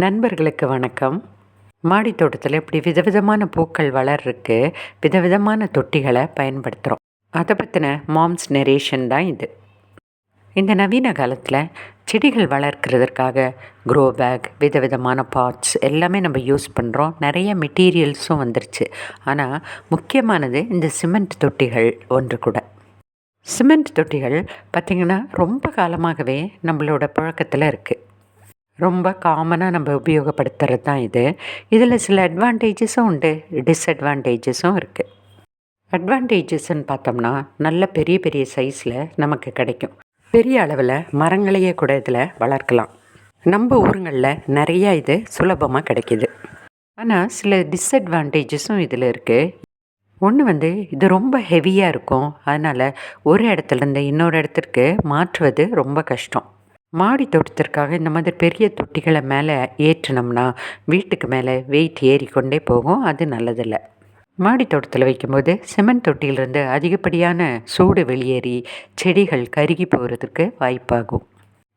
நண்பர்களுக்கு வணக்கம். மாடி தோட்டத்தில் இப்படி விதவிதமான பூக்கள் வளர்றதுக்கு விதவிதமான தொட்டிகளை பயன்படுத்துகிறோம் அதை பற்றின மாம்ஸ் நெரேஷன் தான் இது. இந்த நவீன காலத்தில் செடிகள் வளர்க்குறதற்காக க்ரோ பேக் விதவிதமான பாட்ஸ் எல்லாமே நம்ம யூஸ் பண்ணுறோம் நிறைய மெட்டீரியல்ஸும் வந்துருச்சு. ஆனால் முக்கியமானது இந்த சிமெண்ட் தொட்டிகள் ஒன்று கூட. சிமெண்ட் தொட்டிகள் பார்த்திங்கன்னா ரொம்ப காலமாகவே நம்மளோட புழக்கத்தில் இருக்குது ரொம்ப காமனாக நம்ம உபயோகப்படுத்துறது தான் இது. இதில் சில அட்வான்டேஜஸும் உண்டு டிஸ்அட்வான்டேஜஸும் இருக்குது அட்வான்டேஜஸ்ன்னு பார்த்தோம்னா நல்ல பெரிய பெரிய சைஸில் நமக்கு கிடைக்கும். பெரிய அளவில் மரங்களையே கூட இதில் வளர்க்கலாம். நம்ம ஊருங்களில் நிறையா இது சுலபமாக கிடைக்கிது. ஆனால் சில டிஸ்அட்வான்டேஜஸும் இதில் இருக்குது ஒன்று வந்து இது ரொம்ப ஹெவியாக இருக்கும். அதனால் ஒரு இடத்துலேருந்து இன்னொரு இடத்திற்கு மாற்றுவது ரொம்ப கஷ்டம். மாடி தோட்டத்திற்காக இந்த மாதிரி பெரிய தொட்டிகளை மேலே ஏற்றினோம்னா வீட்டுக்கு மேலே வெயிட் ஏறிக்கொண்டே போகும். அது நல்லதில்லை. மாடி தோட்டத்தில் வைக்கும்போது சிமெண்ட் தொட்டியிலிருந்து அதிகப்படியான சூடு வெளியேறி செடிகள் கருகி போகிறதுக்கு வாய்ப்பாகும்.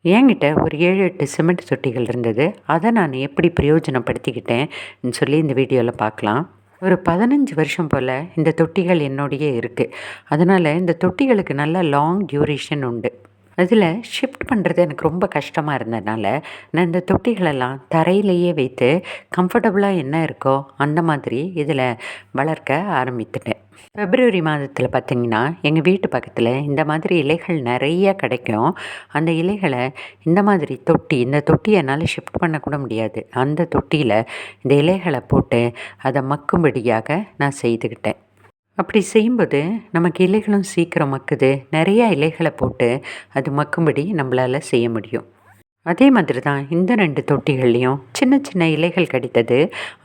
என்கிட்ட ஒரு ஏழு எட்டு சிமெண்ட் தொட்டிகள் இருந்தது. அதை நான் எப்படி பிரயோஜனப்படுத்திக்கிட்டேன்னு சொல்லி இந்த வீடியோவில் பார்க்கலாம். ஒரு பதினஞ்சு வருஷம் போல் இந்த தொட்டிகள் என்னோடையே இருக்குது அதனால் இந்த தொட்டிகளுக்கு நல்ல லாங் டியூரேஷன் உண்டு. அதில் ஷிஃப்ட் பண்ணுறது எனக்கு ரொம்ப கஷ்டமாக இருந்ததுனால நான் இந்த தொட்டிகளெல்லாம் தரையிலேயே வைத்து கம்ஃபர்டபுளாக என்ன இருக்கோ அந்த மாதிரி இதில் வளர்க்க ஆரம்பித்துட்டேன். பிப்ரவரி மாதத்தில் பார்த்திங்கன்னா எங்கள் வீட்டு பக்கத்தில் இந்த மாதிரி இலைகள் நிறைய கிடைக்கும். அந்த இலைகளை இந்த மாதிரி தொட்டி இந்த தொட்டியை என்னால் ஷிஃப்ட் பண்ணக்கூட முடியாது. அந்த தொட்டியில் இந்த இலைகளை போட்டு அதை மக்கும்படியாக நான் செய்துக்கிட்டேன். அப்படி செய்யும்போது நமக்கு இலைகளும் சீக்கிரம் மக்குது. நிறையா இலைகளை போட்டு அது மக்கும்படி நம்மளால் செய்ய முடியும். அதே மாதிரி தான் இந்த ரெண்டு தொட்டிகள்லேயும் சின்ன சின்ன இலைகள் கிடைத்தது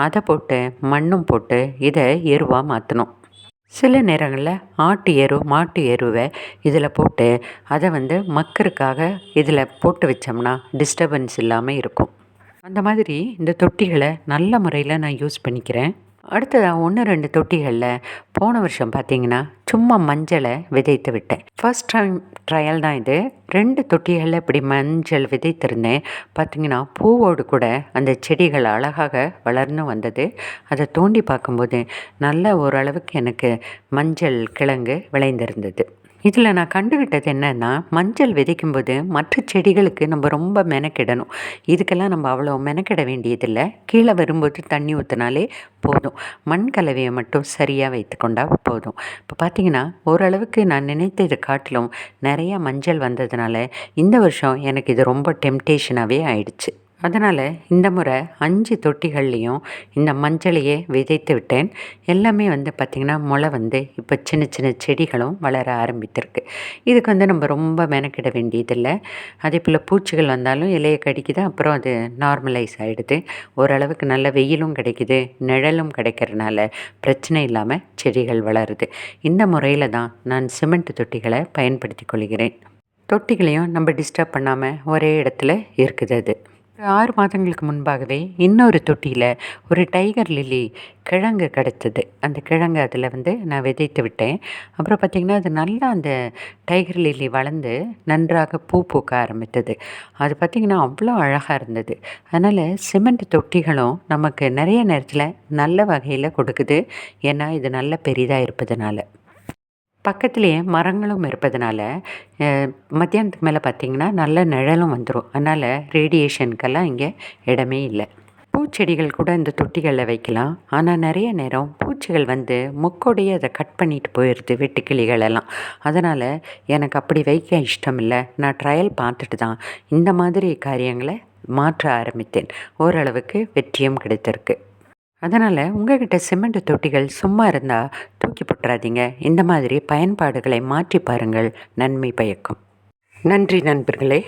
அதை போட்டு மண்ணும் போட்டு இதை எருவாக மாற்றணும் சில நேரங்களில் ஆட்டு எரு மாட்டு எருவை இதில் போட்டு அதை வந்து மக்கருக்காக இதில் போட்டு வச்சோம்னா டிஸ்டர்பன்ஸ் இல்லாமல் இருக்கும். அந்த மாதிரி இந்த தொட்டிகளை நல்ல முறையில் நான் யூஸ் பண்ணிக்கிறேன். அடுத்ததாக ஒன்று ரெண்டு தொட்டிகளில் போன வருஷம் பார்த்தீங்கன்னா சும்மா மஞ்சளை விதைத்து விட்டேன். ஃபர்ஸ்ட் டைம் ட்ரையல் தான் இது. ரெண்டு தொட்டிகளில் இப்படி மஞ்சள் விதைத்திருந்தேன். பார்த்திங்கன்னா பூவோடு கூட அந்த செடிகள் அழகாக வளர்ந்து வந்தது. அதை தோண்டி பார்க்கும்போது நல்ல ஓரளவுக்கு எனக்கு மஞ்சள் கிழங்கு விளைந்திருந்தது. இதில் நான் கண்டுகிட்டது என்னென்னா மஞ்சள் விதைக்கும்போது மற்ற செடிகளுக்கு நம்ம ரொம்ப மெனக்கிடணும். இதுக்கெல்லாம் நம்ம அவ்வளோ மெனக்கிட வேண்டியதில்லை. கீழே வரும்போது தண்ணி ஊற்றினாலே போதும். மண் கலவையை மட்டும் சரியாக வைத்துக்கொண்டால் போதும். இப்போ பார்த்தீங்கன்னா ஓரளவுக்கு நான் நினைத்தது காட்டிலும் நிறையா மஞ்சள் வந்ததுனால இந்த வருஷம் எனக்கு இது ரொம்ப டெம்டேஷனாகவே ஆயிடுச்சு. அதனால் இந்த முறை அஞ்சு தொட்டிகள்லேயும் இந்த மஞ்சளையே விதைத்து விட்டேன். எல்லாமே வந்து பார்த்திங்கன்னா முளை வந்து இப்போ சின்ன சின்ன செடிகளும் வளர ஆரம்பித்திருக்கு. இதுக்கு வந்து நம்ம ரொம்ப மெனக்கிட வேண்டியதில்லை. அதே போல் பூச்சிகள் வந்தாலும் இலையை கடிக்குது அப்புறம் அது நார்மலைஸ் ஆகிடுது ஓரளவுக்கு நல்ல வெயிலும் கிடைக்குது நிழலும் கிடைக்கிறதுனால பிரச்சனை இல்லாமல் செடிகள் வளருது. இந்த முறையில் தான் நான் சிமெண்ட் தொட்டிகளை பயன்படுத்தி கொள்கிறேன். தொட்டிகளையும் நம்ம டிஸ்டர்ப் பண்ணாமல் ஒரே இடத்துல இருக்குது அது. ஆறு மாதங்களுக்கு முன்பாகவே இன்னொரு தொட்டியில் ஒரு டைகர் லில்லி கிழங்கு கிடச்சிது. அந்த கிழங்கு அதில் வந்து நான் விதைத்து விட்டேன். அப்புறம் பார்த்திங்கன்னா அது நல்லா அந்த டைகர் லில்லி வளர்ந்து நன்றாக பூ பூக்க ஆரம்பித்தது. அது பார்த்திங்கன்னா அவ்வளோ அழகாக இருந்தது. அதனால் சிமெண்ட் தொட்டிகளும் நமக்கு நிறைய நேரத்தில் நல்ல வகையில் கொடுக்குது. ஏன்னா இது நல்ல பெரிதாக இருப்பதுனால. பக்கத்துலேயே மரங்களும் இருப்பதனால மத்தியானத்துக்கு மேலே பார்த்திங்கன்னா நல்ல நிழலும் வந்துடும் அதனால் ரேடியேஷனுக்கெல்லாம் இங்கே இடமே இல்லை. பூச்செடிகள் கூட இந்த தொட்டிகளில் வைக்கலாம். ஆனால் நிறைய நேரம் பூச்சிகள் வந்து முக்கோடையே அதை கட் பண்ணிட்டு போயிடுது வெட்டுக்கிளிகள் எல்லாம். அதனால் எனக்கு அப்படி வைக்க இஷ்டம் இல்லை நான் ட்ரையல் பார்த்துட்டு தான் இந்த மாதிரி காரியங்களை மாற்ற ஆரம்பித்தேன். ஓரளவுக்கு வெற்றியும் கிடைத்திருக்கு. அதனால் உங்கள்கிட்ட சிமெண்ட் தொட்டிகள் சும்மா இருந்தால் தூக்கி போட்டுறாதீங்க இந்த மாதிரி பயன்பாடுகளை மாற்றி பாருங்கள். நன்மை பயக்கும். நன்றி நண்பர்களே.